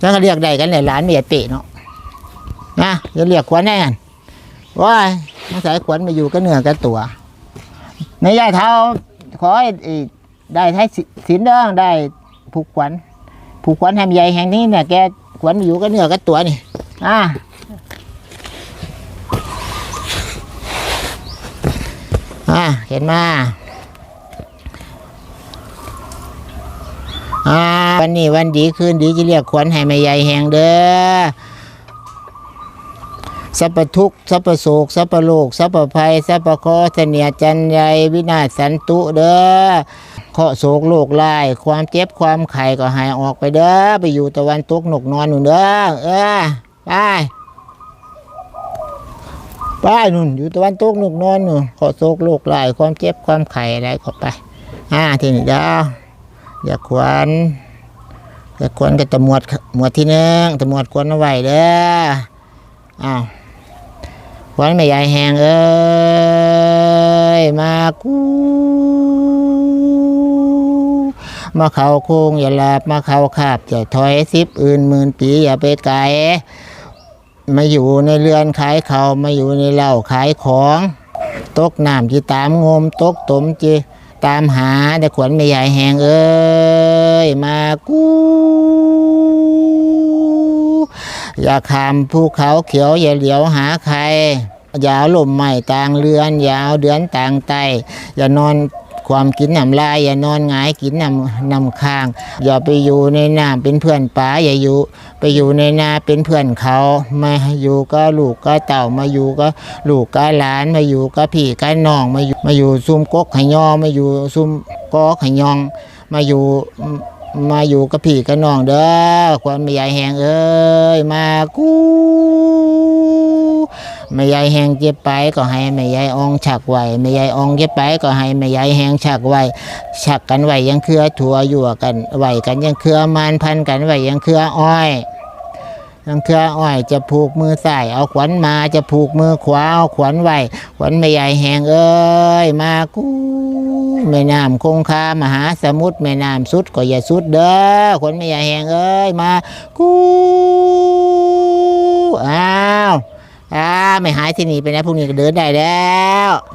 แล้วก็เรียกได้กันเลยหลานเมียเปะเนาะนะจะเรียกขวัญแน่นว้ามาใส่ขวัญมาอยู่ก็เหนือกันตัวในย่าเท้าขอให้ได้ให้สินเด้องได้ผูกขวัญผูกขวัญแหมใหญ่แห่งนี้เนี่ยแกขวัญมาอยู่ก็เหนือกันตัวนี่อ่าอ่าเห็นมาอ่า วันนี้วันดีคืนดีจะเรียกขวัญให้แม่ใหญ่แหงเด้อสัพพทุกสัพพโศกสัพพโลกสัพพภัยสัพพคราะห์เสนียจันใยวินาศสันตุเด้อเคาะโศกโลกลาย ความเจ็บความไข่ก็หายออกไปเด้อไปอยู่ตะวันตกหนกนอนหนุนเด้อเออไปไปนุ่นอยู่ตะวันตกหนกนอนหนูเคราะโศกโลกลาย ความเจ็บความไข่อะไรก็ไปอ่าทีนี้เด้ออย่าขวัญ อย่าขวัญกับตำรวจหมวดที่หนึ่งตำรวจควรเอาไว้เด้ออ้าวขวัญแม่ยายแหงเอ้ยมากูมาเขาโค้งอย่าหลับมาเขาขาบอย่าถอยสิบอื่นหมื่นปีอย่าไปไกลมาอยู่ในเรือนขายเขามาอยู่ในเหล้าขายของตกน้ำจีตามงมตกตมจีตามหาแต่ขวัญแม่ยายแหงเอ้ยมากู อย่าขามภูเขาเขียวอย่าเหลียวหาใคร อย่าเอาลมใหม่ต่างเรือน อย่าเอาเดือนต่างไตอย่านอนความกินน้ำลาย อย่านอนหงายกินน้ำน้ำค้าง อย่าไปอยู่ในน้ำเป็นเพื่อนป๋าอย่าอยู่ไปอยู่ในนาเป็นเพื่อนเขามาอยู่ก็ลูกก็เต่ามาอยู่ก็ลูกก็หลานมาอยู่ก็พี่ก็น้องมาอยู่มาอยู่ซุ่มกกขยอมาอยู่ซุ่มกอขยอง มาอยู่ มาอยู่กับพี่กับน้องเด้อความไม่ใหญ่แหงเอ้ยมากูไม่ใหญ่แหงเจ็บไปก็ให้ไม่ใหญ่อองฉักไว้ไม่ใหญ่อองเจ็บไปก็ให้ไม่ใหญ่แหงฉักไว้ฉักกันไว้ยังเครือถั่วอยู่กันไว้กันยังเครือมานพันกันไว้ยังเครืออ้อยยังเครืออ้อยจะผูกมือซ้ายเอาขวัญมาจะผูกมือขวาเอาขวัญไว้ขวัญไม่ใหญ่แหงเอ้ยมากู แม่น้ำคงคามหาสมุทรแม่น้ำสุดก็อย่าสุดเด้อคนไม่อย่าแหงเอ้ยมากูอ้าวอ้าไม่หายที่นี่ไปนะพรุ่งนี้ก็เดินได้แล้ว